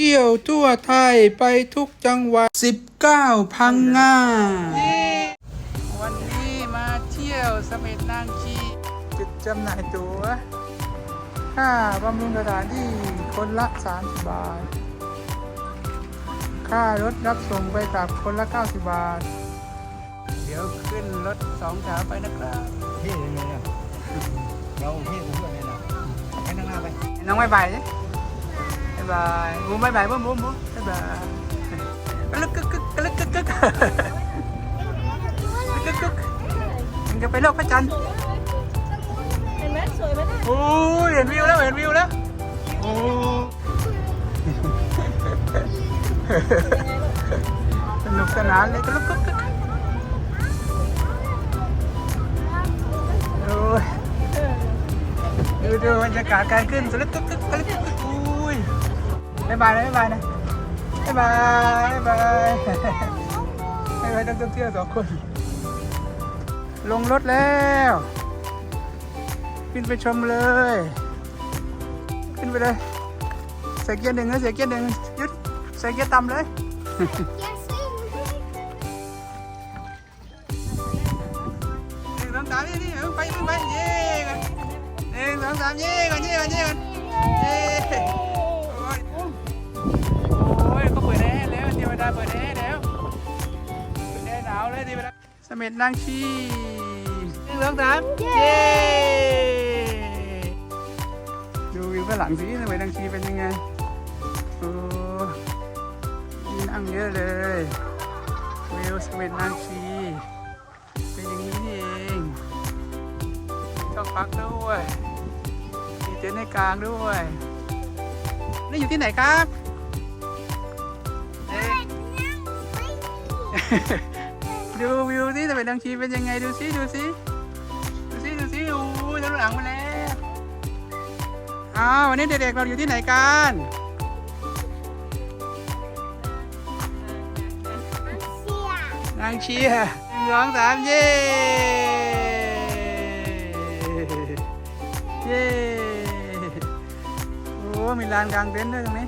เที่ยวทั่วไทยไปทุกจังหวัด 19 พังงา วันนี้มาเที่ยวเสม็ดนางชีจุดจำหน่ายตั๋ว ค่าบำรุงสถานที่คนละ 30 บาท ค่ารถรับส่งไปกลับคนละ 90 บาท เดี๋ยวขึ้นรถสองแถวไปนะครับพี่ยังไงอะเราพี่ผมด้วยเลยนะให้นั่งหน้าไป น้องบายบายสิบายบายบูมบายบายบูมบูมบูมบายบายกระลึกกึกกึกกระลึกกึกกึกกระลึกกึกกึกมันจะไปโลกพระจันทร์เห็นไหมสวยไหมโอ้ยเห็นวิวแล้วเห็นวิวแล้วโอ้สนุกสนานเลยกระลึกกึกกึกโอ้ดูดูบรรยากาศการขึ้นกระลึกกึกกึกกระลึกกึกกึก บายบายนะบายบายนะบายบายบายบายบายนักท่องเที่ยวสองคน ลงรถแล้วขึ้นไปชมเลย ขึ้นไปเลยใส่เกียร์หนึ่งนะใส่เกียร์หนึ่งยึดใส่เกียร์ต่ำเลยหนึ่งสองสามนี่นี่ออไปขึ้นไปเย่กันหนึ่งสองสามเย่กันเย่กันเย่กันเย่ เปิดแอร์แล้วเปิดแอร์หนาวเลยเทวดาเสม็ดนางชีหนึ่งสองสามเย่ดูวิวข้างหลังสิสม็ดนางชีเป็นยังไงโอ้มีนั่งเยอะเลยวิวสม็ดนางชีเป็นอย่างนี้นี่เองต้องพักด้วยมีเต็นท์ในกลางด้วยนี่อยู่ที่ไหนครับ ดูวิวที่ตะเวนดังชีเป็นยังไงดูสิดูสิดูสิดูสิโอ้ยทะลุหลังมาแล้วอ้าววันนี้เด็กๆเราอยู่ที่ไหนกันนางเชียร์หนึ่งสองสามเย้เย้โอ้มีลานกลางเต็นท์ด้วยตรงนี้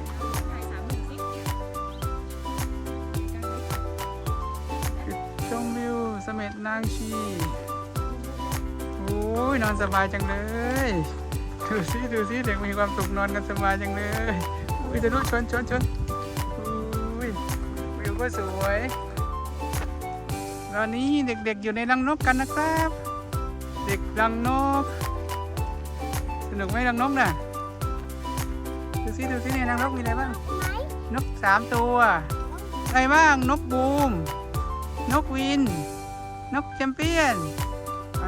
อนสบายจังเลย ดูสิดูสิเด็กมีความสุขนอนกันสบายจังเลยอุ้ยจะลุกชนชนชนอุ้ยวิวก็สวยตอนนี้เด็กๆอยู่ในรังนกกันนะครับ เด็กรังนก สนุกไหมรังนกน่ะดูสิดูสิในรังนกมีอะไรบ้าง นกสามตัว อะไรบ้าง นกบูม นกวิน นกแชมเปี้ยน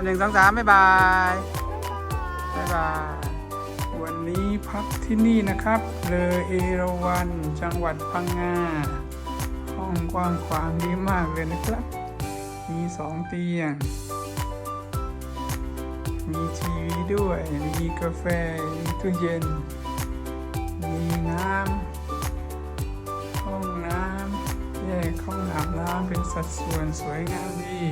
หนึ่งสองสามบ๊ายบายบ๊ายบายวันนี้พักที่นี่นะครับเลอเอราวัน จังหวัดพังงาห้องกว้างขวางดีมากเลยนะครับ มีสองเตียง มีทีวีด้วย มีกาแฟ มีตู้เย็น มีน้ำห้องน้ำแยกห้องอาบน้ำเป็นสัดส่วนสวยงามดี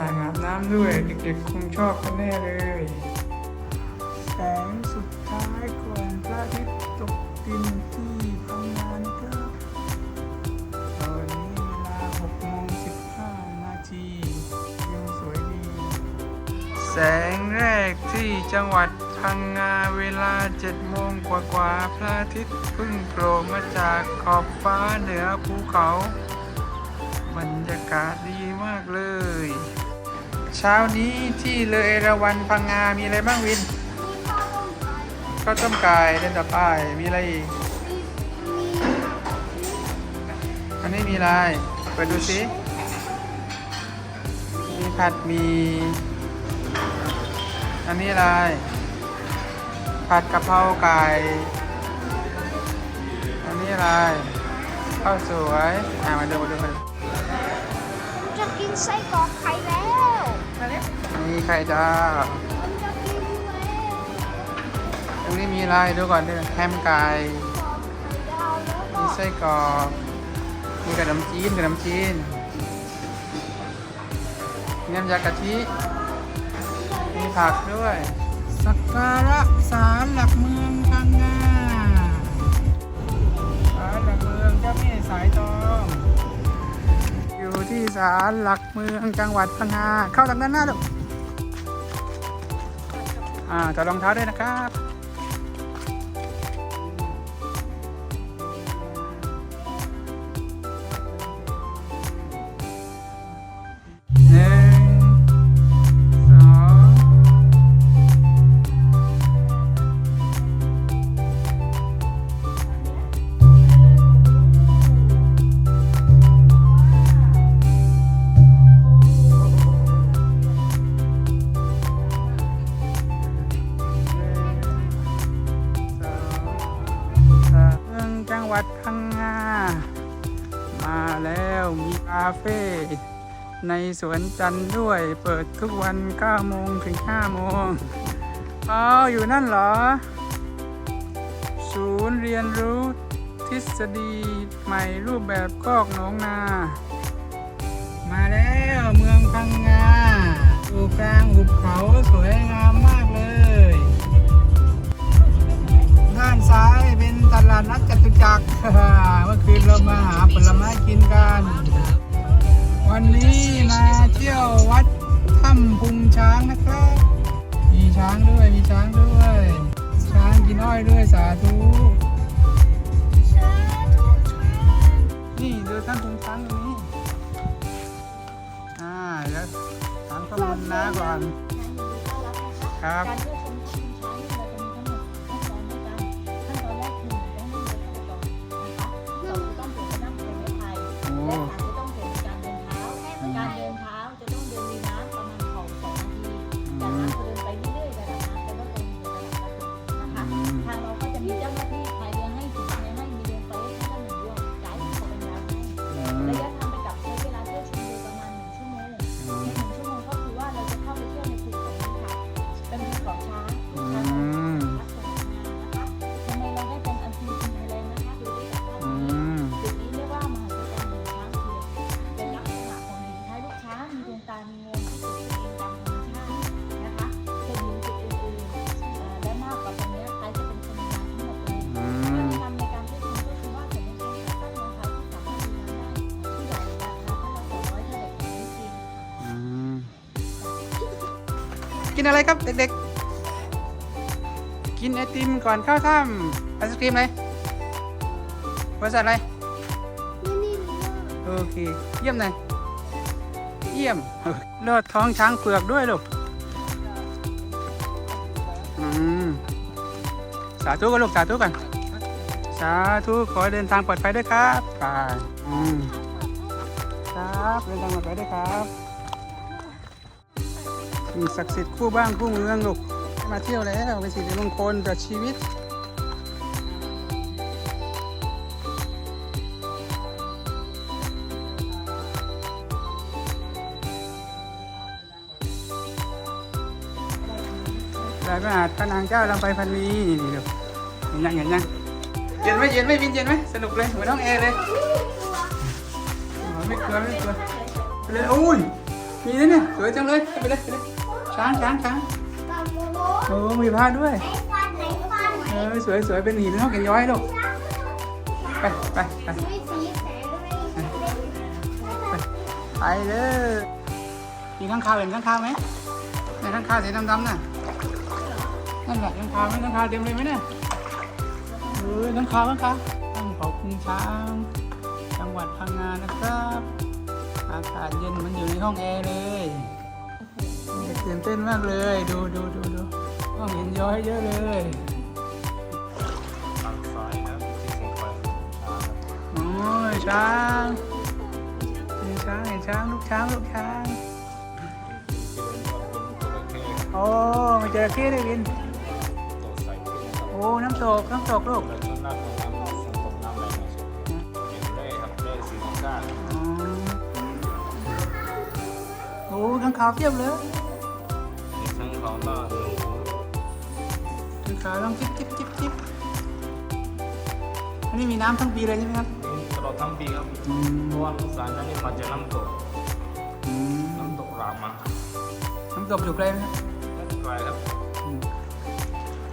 อ่างอาบน้ำด้วย เด็กๆคงชอบกันแน่เลย แสงสุดท้ายก่อนพระอาทิตย์ตกดินที่พังงานครับตอนนี้เวลา6โมง15นาทีวิวสวยดี แสงแรกที่จังหวัดพังงาเวลา7โมงกว่าๆพระอาทิตย์เพิ่งโผล่มาจากขอบฟ้าเหนือภูเขาบรรยากาศดีมากเลย เช้านี้ที่เลยเอราวันพังงา มีอะไรบ้างวินข้าวต้มไก่เล่นต่อไปมีอะไรอีก อันนี้มีอะไรเปิดดูสิมีผัดหมีอันนี้อะไร ผัดกะเพราไก่ อันนี้อะไรข้าวสวย อ่ามาดูมาดูมาดูจะกินไส้กรอกไข่แล้ว มีไข่ดาตรงนี้มีอะไรดูก่อนด้วยแฮมไก่มีไส้กรอกมีกระดมจีนกระดมจีนมีน้ำยากะทิมีผักด้วยสักการะสารหลักเมืองพังนาสารหลักเมืองจะมีสายทองอยู่ที่สารหลักเมืองจังหวัดพังงาเข้าทางด้านหน้าดู อ่าถอดรองเท้าด้วยนะครับ งจังหวัดพังงา มาแล้วมีคาเฟ่ในสวนจันทร์ด้วย เปิดทุกวัน9โมงถึง5โมงอ๋ออยู่นั่นเหรอ ศูนย์เรียนรู้ทฤษฎีใหม่รูปแบบคอกหนองนา มาแล้วเมืองพังงาอยู่กลางหุบเขาสวยงาม ผลไม้กินกัน วันนี้มาเที่ยววัดถ้ำพุงช้างนะครับ มีช้างด้วย มีช้างด้วย ช้างกินอ้อยด้วยสาธุนี่ดูท่านพุงช้างตรงนี้ อ่าเดี๋ยวถามข้อมูลนะก่อน ครับ กินอะไรครับเด็กๆ กินไอติมก่อนเข้าถ้ำไอศครีมอะไรบริษัทอะไรนี่นี่นี่โอเค เยี่ยมเลยเยี่ยมเลือดท้องช้างเผือกด้วยลูกอืมสาธุกันลูกสาธุกัน สาธุขอให้เดินทางปลอดภัยด้วยครับไปอืมครับเดินทางปลอดภัยด้วยครับ สิ่งศักดิ์สิทธิ์คู่บ้านคู่เมืองลูกมาเที่ยวแล้วเป็นสิริมงคลต่อชีวิตได้พระอาจพระนางเจ้าลำไปพันนีนี่ดูเห็นยังเห็นยังเย็นไหมเย็นไหมวินเย็นไหมสนุกเลยเหมือนน้องเอเลยโอ้ยไม่กลัวไม่กลัวไปเลยอุ้ยมีนะเนี่ยสวยจังเลยไปเลยไปเลย ช้างช้างช้างตามโมโมโอ้มีผ้าด้วยไหนฟันไหนฟันเออสวยสวยเป็นหินนกแก่นย้อยลูกไปไปไปไม่สีแสงไม่ไปเลยมีข้างคาวเห็นข้างคาวไหมในข้างคาวสีดำๆน่ะนั่นแหละข้างคาวไหมข้างคาวเต็มเลยไหมเนี่ยเออน้ำค้างน้ำค้างตั้งเขาคุงช้าง จังหวัดพังงานะครับ อากาศเย็นเหมันอยู่ในห้องแอร์เลยเด็ก ตื่นเต้นมากเลย ดูดูดูดูห้องเห็นย้อยเยอะเลยทางซ้ายนะที่สงขลาช้างโอ้ยช้างเห็นช้างเห็นช้างลูกช้างลูกช้างที่เดินว่าเป็นจระเข้โอ้มาเจอขี้ได้วินตัวใสขึ้นนะครับโอ้น้ำตกน้ำตกลูกแล้วก็หน้าของน้ำสังตกน้ำแรงในสุดเป็นเล่ครับเล่สีน้ำก้านอ๋อโอ้ข้างขาวเทียบเลย มีทั้งเขาหน้าหนูข้างขาวต้องจิ๊บจิ๊บจิ๊บจิ๊บอันนี้มีน้ำทั้งปีเลยใช่ไหมครับนี่ตลอดทั้งปีครับอืมเพราะว่าสารนั้นนี่มาจากน้ำตกอืมน้ำตกรามาน้ำตกอยู่ไกลไหมครับไกลครับ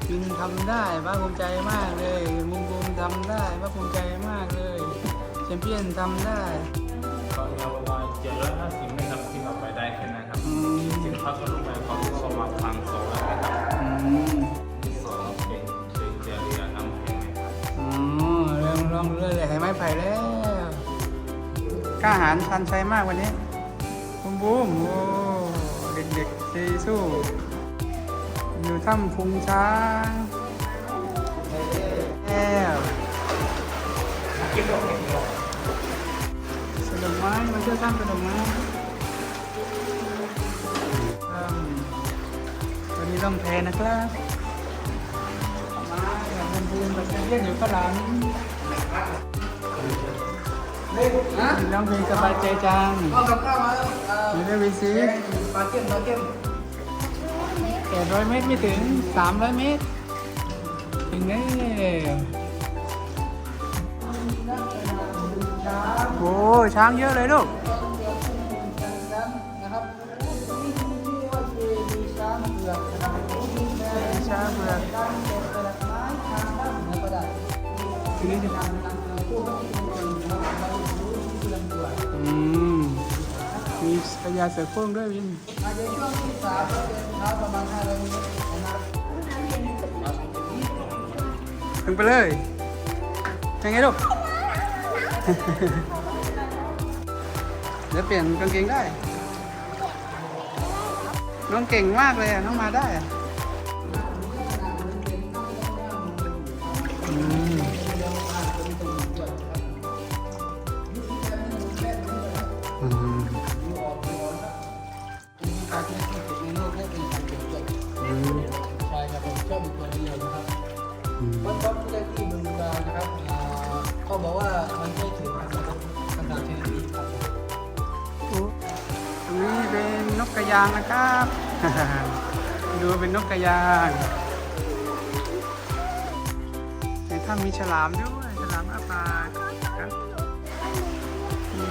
ปินทำได้ภาคภูมิใจมากเลยมุมบูมทำได้ภาคภูมิใจมากเลยแชมเปี้ยนทำได้ตอนนี้เวลาเจ็ดร้อยห้าสิบเม พักลงไปเขาก็ประมาณพันสองร้อยเมตรครับอืมสองเป็นเป็นเจเรียน้ำแข็งนะครับอ๋อเริ่มลองเรื่อยๆให้ไม้ไผ่แล้วกล้าหาญชันชัยมากวันนี้บูมบูมโอ้เด็กๆซีสู้ อยู่ถ้ำพุงช้างแล้วสนุกไหมมาเที่ยวถ้ำสนุกไหม ถ้ำวันนี้ต้องแพนะครับมาอย่างบูมบูมกับเรียนอยู่ข้างหลังน้องเพลงสบายใจจังเอากับข้าวมาแล้วเอ่ออยู่ได้วีซีปลาเก็มปลาเก็มแปดร้อยเมตรไม่ถึงสามร้อยเมตรถึงแล้วโอ้ช้างเยอะเลยลูก นนะครับมาดูที่ลำตัวอืมมีพญาเสือโคร่งด้วยวินถึงไปเลยยังไงลูก เดี๋ยวเปลี่ยนกางเกงได้ น้องเก่งมากเลยอะน้องมาได้อะ ใช่ครับผมชอบตัวนี้เลยนะครับอืมวัดวัดที่ได้ที่เมืองการนะครับอ่าเขาบอกว่ามันไม่ถึงนะครับขนาดชนิดนี้ครับผมตรงนี้เป็นนกกระยางนะครับ ดูเป็นนกกระยางในถ้ำมีฉลามด้วยฉลามอาปากครับมี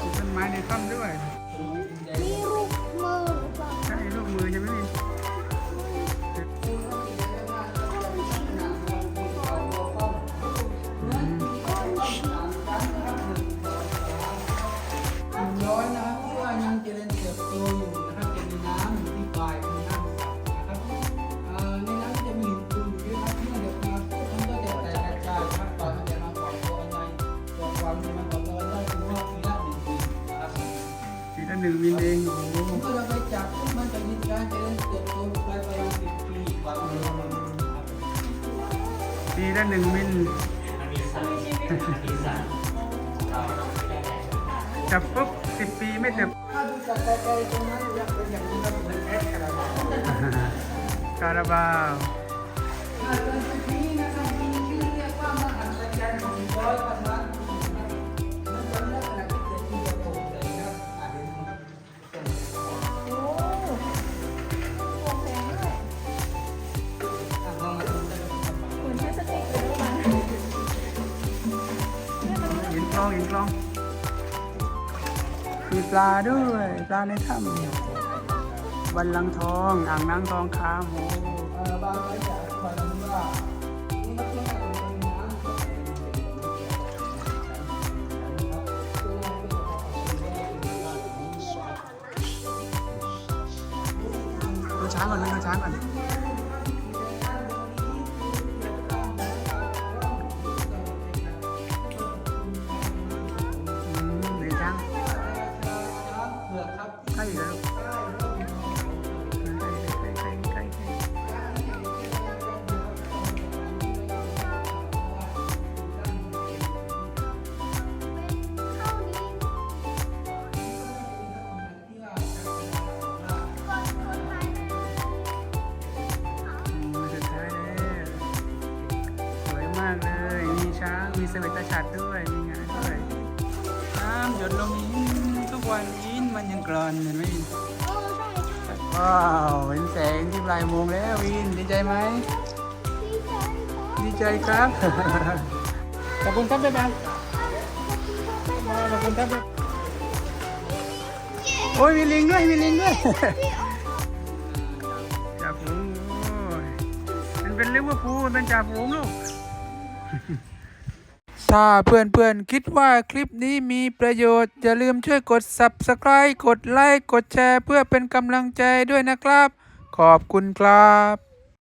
มีต้นไม้ในถ้ำด้วย หนึ่งวินเองโอ้โหก็จะไปจับมันจะยึดการเจริญเติบโตไปปสิบปีกว่าครับทีละหนึ่งวินจับปุ๊บสิบปีไม่เติบถ้าดูจากไกลๆตรงนั้นจะเป็นอย่างนี้ครับเหมือนแอดกระดาษคาราบาวอาจารย์ชุดนี้นะครับมีชื่อเรียกว่ามหัศจรรย์ของย้อยพัน ลาด้วย ปลาในถ้ำวันลังทอง อ่างน้ำทองคาโอ้เอ่อบางรายจะอธิบายว่านี่มันเป็นการเป็นน้ำของเป็นนะครับตัวนั้นก็จะเอาไปใช้ได้เป็นการของสายดูช้างก่อนดูช้างก่อน วตฉัตรด้วยมีงานด้วยน้ำหยดลงหินทุกวันหินมันยังกรอนเห็นไหมวินว้าวเห็นแสงที่ปลายโมงแล้ววินดีใจไหมดีใจครับดีใจครับขอบคุณครับบ๊ายบายขอบคุณครับโอ้ยมีลิงด้วยมีลิงด้วยจ่าฝูโอ้ยมันเป็นลิเวอร์พูลมันเป็นจ่าฝูลูก ถ้าเพื่อนๆคิดว่าคลิปนี้มีประโยชน์ อย่าลืมช่วยกด Subscribe กดไลค์ กดแชร์ เพื่อเป็นกำลังใจด้วยนะครับ ขอบคุณครับ